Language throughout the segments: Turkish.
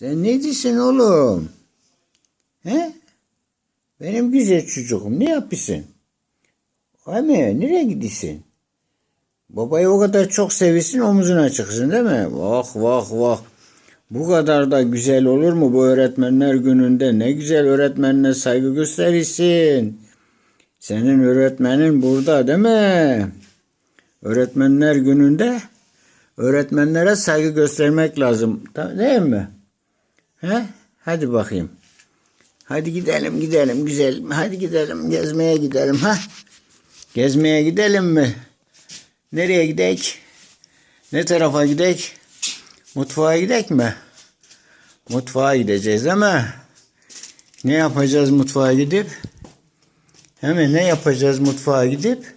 Sen ne diyorsun oğlum? He? Benim güzel çocuğum ne yapıyorsun? Abi nereye gidiyorsun? Babayı o kadar çok seviyorsun omuzuna çıksın değil mi? Vah vah vah. Bu kadar da güzel olur mu bu öğretmenler gününde? Ne güzel öğretmenine saygı gösterirsin. Senin öğretmenin burada değil mi? Öğretmenler gününde öğretmenlere saygı göstermek lazım. Değil mi? He? Hadi bakayım. Hadi gidelim gidelim güzel. Hadi gidelim gezmeye gidelim ha. Gezmeye gidelim mi? Nereye gidek? Ne tarafa gidek? Mutfağa gidek mi? Mutfağa gideceğiz ama ne yapacağız mutfağa gidip? Hemen ne yapacağız mutfağa gidip?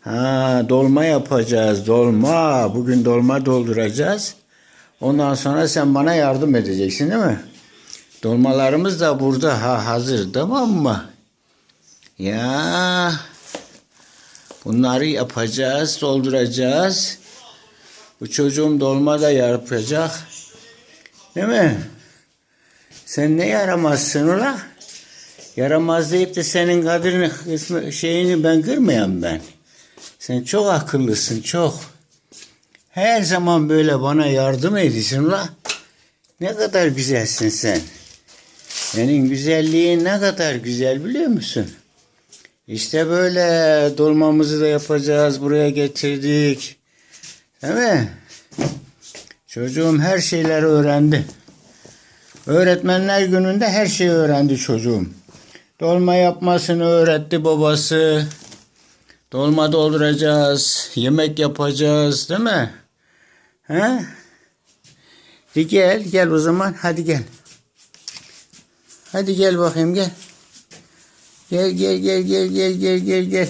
Ha dolma yapacağız dolma. Bugün dolma dolduracağız. Ondan sonra sen bana yardım edeceksin değil mi? Dolmalarımız da burada ha hazır tamam mı? Ya bunları yapacağız, dolduracağız. Bu çocuğum dolma da yapacak. Değil mi? Sen ne yaramazsın ula? Yaramaz deyip de senin kadrini, şeyini ben kırmayan ben. Sen çok akıllısın, çok. Her zaman böyle bana yardım ediyorsun ula. Ne kadar güzelsin sen. Senin güzelliğin ne kadar güzel biliyor musun? İşte böyle dolmamızı da yapacağız. Buraya getirdik. Değil mi? Çocuğum her şeyleri öğrendi. Öğretmenler gününde her şeyi öğrendi çocuğum. Dolma yapmasını öğretti babası. Dolma dolduracağız. Yemek yapacağız değil mi? He? Hadi gel gel o zaman hadi gel. Hadi gel bakayım gel. Gel gel gel gel gel gel gel gel.